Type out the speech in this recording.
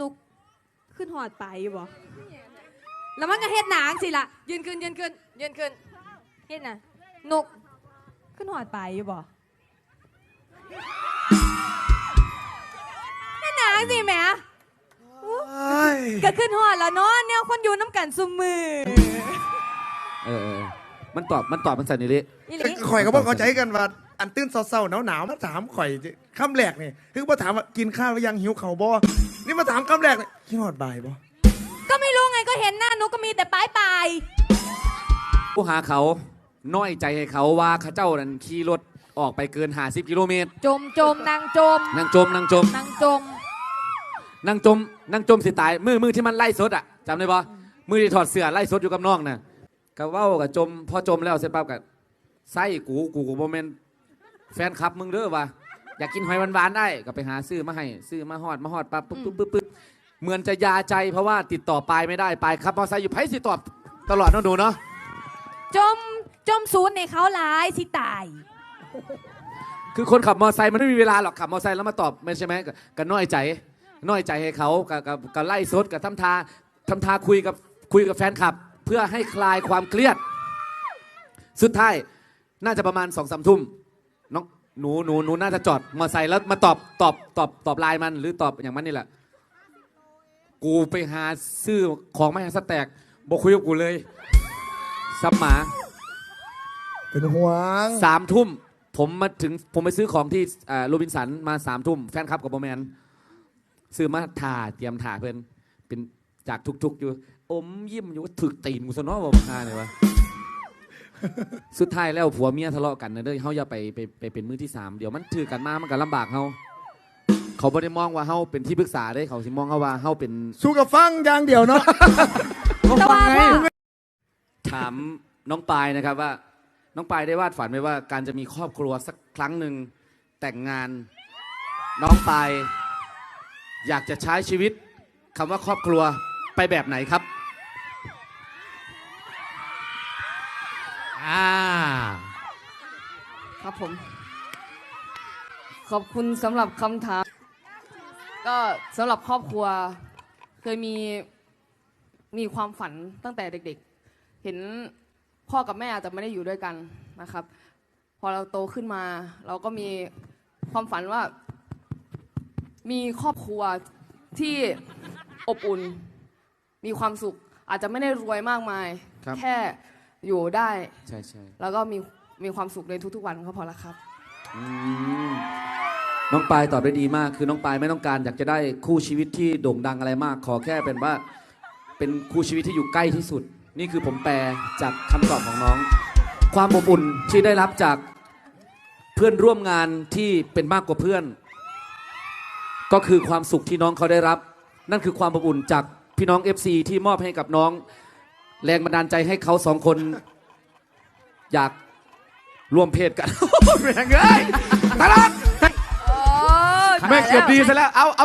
นุกขึ้นหอดไปอยู่บ่แล้วมันก็เฮ็ดหนางสิล่ะ ยืนขึ้นยืนขึ้นยืนขึ้นเฮ็ดน่ะนุกขึ้นหอดไปอยู่บ่เฮ็ดหนางสิแหมก็ขึ้นหอดแล้วเนาะเนี่ยคนอยู่น้ำกันซุมือเออเออมันตอบมันตอบมันสันนิริอีหลีข่อยก็บอกเข้าใจกันว่าอันตื้นเศร้าๆหนาวๆมาถามข่อยคำแรกนี่คือมาถามว่ากินข้าวหรือยังหิวเข่าวบ่ นี่มาถามคำแรกนี่กินหอดบ่ายบ่ก็ไม่รู้ไงก็เห็นหน้านุกก็มีแต่ปลายปลายผู้หาเขาน้อยใจให้เขาว่าเข้าเจ้านั้นขี่รถออกไปเกิน 50 กิโลเมตรจมจมนางจมนางจมนางจมนางจมนางจมนางจมสิตายมือมือที่มันไล่สดอะจำได้ปะมือที่ถอดเสื้อไล่สดอยู่กับน้องน่ะก็เว้ากับจมพอจมแล้วเสร็จปั๊บกับไส้กูกูกูโมเมนแฟนคลับมึงเด้อวะ อยากกินหอยหวานๆได้ก็ไปหาซื้อมาให้ซื้อมาฮอดมาฮอดปั๊บปุ๊บปุ๊บปุ๊บปุ๊บเหมือนจะยาใจเพราะว่าติดต่อปลายไม่ได้ปลายครับมอไซค์อยู่ไพ่สิตอบตลอดน้องดูเนาะจมจมศูนย์ในเขาหลายสิตาย คือคนขับมอไซค์มันไม่มีเวลาหรอกขับมอไซค์แล้วมาตอบไม่ใช่ไหมก็ก็น้อยใจ น้อยใจให้เขากับกับกับไล่ซดกับทำทาทำทาคุยกับคุยกับแฟนคลับ เพื่อให้คลายความเครียด สุดท้ายน่าจะประมาณสองสามทุ่มน้อง หนูหนูหนูน่าจะจอดมอไซค์แล้วมาตอบตอบตอบตอบไลน์มัน หรือตอบอย่างมันนี่แหละ กูไปหาซื้อของไม่หาสแต็กบอกคุยกับกูเลยซับหมาเป็นห่วงสามทุ่มผมมาถึงผมไปซื้อของที่โรบินสันมาสามทุ่มแฟนคลับกับโบแมนซื้อมาถ่าเตรียมถ่าเพื่อนเป็นจากทุกๆอยู่ อมยิ้มอยู่ว่าถึกตีนกูซะเนาะบอกฮาเลยวะ สุดท้ายแล้วผัวเมียทะเลาะกันนะเด้อเฮาอย่าไปไปไปเป็นมือที่สามเดี๋ยวมันถือกันมามันก็ลำบากเฮาเขาไม่ได้มองว่าเฮาเป็นที่ปรึกษาได้เขาสิมองเฮาว่าเฮาเป็นสู้กับฟังอย่างเดียวเนาะแต่ว่าพ่อถามน้องปายนะครับว่า น้องปายได้วาดฝันไว้ว่า การจะมีครอบครัวสักครั้งหนึ่งแต่งงาน น้องปาย อยากจะใช้ชีวิตคำว่าครอบครัวไปแบบไหนครับ อ่า ครับผม ขอบคุณสำหรับคำถาม ก็สำหรับครอบครัว เคยมีมีความฝันตั้งแต่เด็กๆ เห็นพ่อกับแม่อาจจะไม่ได้อยู่ด้วยกันนะครับ พอเราโตขึ้นมา เราก็มีความฝันว่า มีครอบครัวที่อบอุ่น มีความสุขอาจจะไม่ได้รวยมากมายครับแค่ อยู่ได้ใช่ใช่แล้วก็มีมีความสุขในทุกๆวันก็พอละครับ อืมน้องปายตอบได้ดีมาก คือน้องปายไม่ต้องการอยากจะได้คู่ชีวิตที่โด่งดังอะไรมาก ขอแค่เป็นว่าเป็นคู่ชีวิตที่อยู่ใกล้ที่สุด นี่คือผมแปลจากคำตอบของน้อง ความอบอุ่นที่ได้รับจากเพื่อนร่วมงานที่เป็นมากกว่าเพื่อน ก็คือความสุขที่น้องเขาได้รับ นั่นคือความอบอุ่นจากพี่น้อง FC ที่มอบให้กับน้อง แรงบันดาลใจให้เขาสองคน อยากร่วมเพศกัน แม่งเอ้ยตลกแม่งเกือบดีซะแล้วเอาเอา